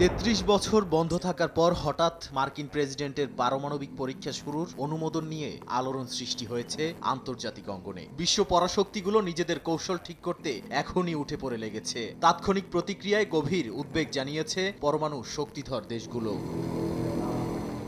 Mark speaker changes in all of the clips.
Speaker 1: তেত্রিশ বছর বন্ধ থাকার পর হঠাৎ মার্কিন প্রেসিডেন্টের পারমাণবিক পরীক্ষা শুরুর অনুমোদন নিয়ে আলোড়ন সৃষ্টি হয়েছে আন্তর্জাতিক অঙ্গনে। বিশ্ব পরাশক্তিগুলো নিজেদের কৌশল ঠিক করতে এখনই উঠে পড়ে লেগেছে। তাৎক্ষণিক প্রতিক্রিয়ায় গভীর উদ্বেগ জানিয়েছে পরমাণু শক্তিধর দেশগুলো।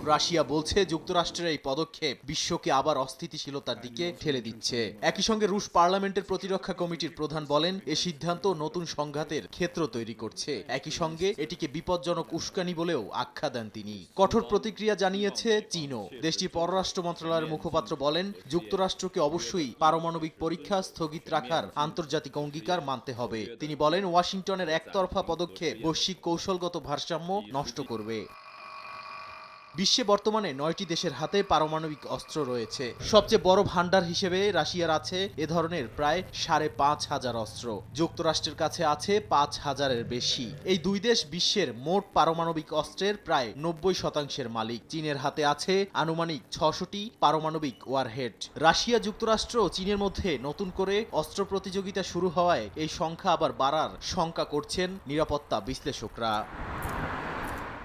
Speaker 1: রাশিয়া বলছে যুক্তরাষ্ট্রের এই পদক্ষেপ বিশ্বকে আবার অস্থিতিশীলতার দিকে ঠেলে দিচ্ছে। একই সঙ্গে রুশ পার্লামেন্টের প্রতিরক্ষা কমিটির প্রধান বলেন, এ সিদ্ধান্ত নতুন সংঘাতের ক্ষেত্র তৈরি করছে। একই সঙ্গে এটিকে বিপজ্জনক উস্কানি বলেও আখ্যা দেন তিনি। কঠোর প্রতিক্রিয়া জানিয়েছে চীনও। দেশটির পররাষ্ট্র মন্ত্রণালয়ের মুখপাত্র বলেন, যুক্তরাষ্ট্রকে অবশ্যই পারমাণবিক পরীক্ষা স্থগিত রাখার আন্তর্জাতিক অঙ্গীকার মানতে হবে। তিনি বলেন, ওয়াশিংটনের একতরফা পদক্ষেপ বৈশ্বিক কৌশলগত ভারসাম্য নষ্ট করবে। বিশ্বে বর্তমানে নয়টি দেশের হাতে পারমাণবিক অস্ত্র রয়েছে। সবচেয়ে বড় ভান্ডার হিসেবে রাশিয়ার আছে এ ধরনের প্রায় সাড়ে পাঁচ হাজার অস্ত্র। যুক্তরাষ্ট্রের কাছে আছে পাঁচ হাজারের বেশি। এই দুই দেশ বিশ্বের মোট পারমাণবিক অস্ত্রের প্রায় নব্বই শতাংশের মালিক। চীনের হাতে আছে আনুমানিক ছশোটি পারমাণবিক ওয়ারহেড। রাশিয়া যুক্তরাষ্ট্র চীনের মধ্যে নতুন করে অস্ত্র প্রতিযোগিতা শুরু হওয়ায় এই সংখ্যা আবার বাড়ার শঙ্কা করছেন নিরাপত্তা বিশ্লেষকরা।